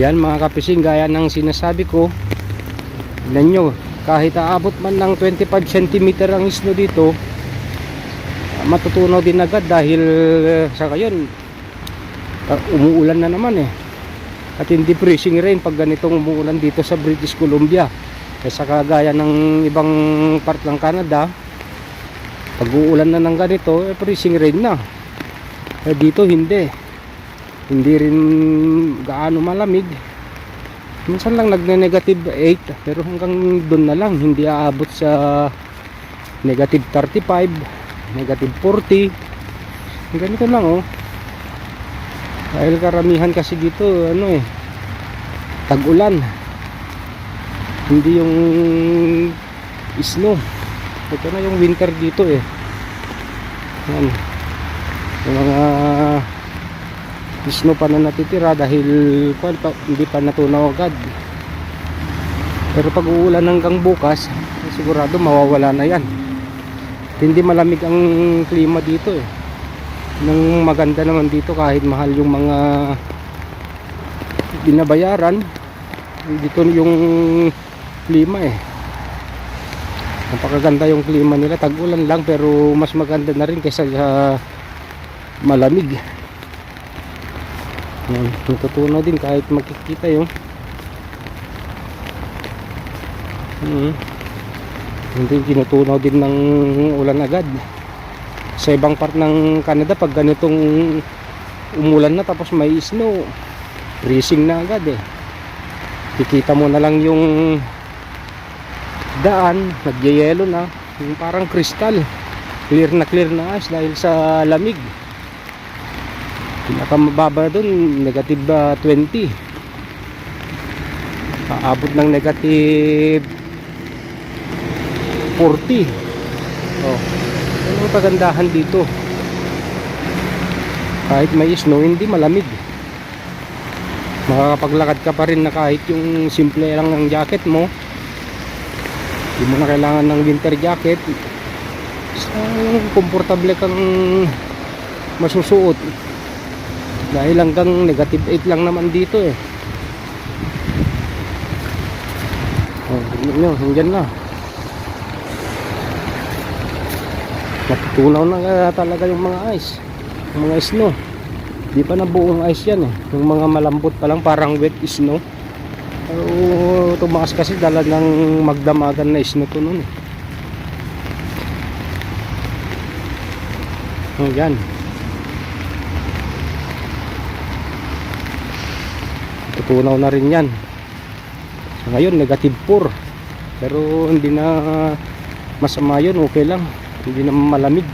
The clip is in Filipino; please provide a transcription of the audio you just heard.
Yan mga kapising, gaya ng sinasabi ko. Tignan nyo, kahit aabot man ng 25 cm ang snow dito, matutunaw din agad dahil eh, sa ngayon, ah, umuulan na naman eh. At hindi freezing rain pag ganitong umuulan dito sa British Columbia. Kaya kagaya ng ibang part ng Canada, pag uulan na ng ganito, eh, freezing rain na. Eh, dito hindi. Hindi rin gaano malamig. Minsan lang nagne-negative 8 pero hanggang doon na lang hindi aabot sa negative 35, negative 40. Ganito lang oh. Dahil karamihan kasi dito ano eh tag-ulan. Hindi yung snow. Ito na yung winter dito eh. Yan. Yung mga snow pa na natitira dahil kwan pa, hindi pa natunaw agad. Pero pag uulan hanggang bukas, sigurado mawawala na yan. Hindi malamig ang klima dito eh. Nang maganda naman dito kahit mahal yung mga binabayaran, dito yung klima eh. Napakaganda yung klima nila. Tag-ulan lang pero mas maganda na rin kaysa sa malamig. Yan, natutunaw din kahit makikita yung hmm. hindi tinutunaw din ng ulan agad. Sa ibang part ng Canada pag ganitong umulan na tapos may snow freezing na agad eh. Kikita mo na lang yung daan nagyayelo na. Yung parang kristal clear na clear na ice dahil sa lamig pinakamababa doon negative ah, 20 aabot ng negative 40 oh ano pagandahan dito? Kahit may snow hindi malamig. Makakapaglakad ka pa rin na kahit yung simple lang ng jacket mo. Hindi mo na kailangan ng winter jacket. So, komportable kang masusuot dahil hanggang negative 8 lang naman dito eh. Oh, nyo, hanggang na. Natutunaw na talaga yung mga ice. Yung mga snow. Di pa na buong ice yan eh. Yung mga malambot pa lang parang wet snow. Pero tumaas kasi dala ng magdamagan na snow to nun eh. Hanggang tutunaw na rin yan. So, ngayon negative 4 pero hindi na masama yun. Okay lang. Hindi na malamig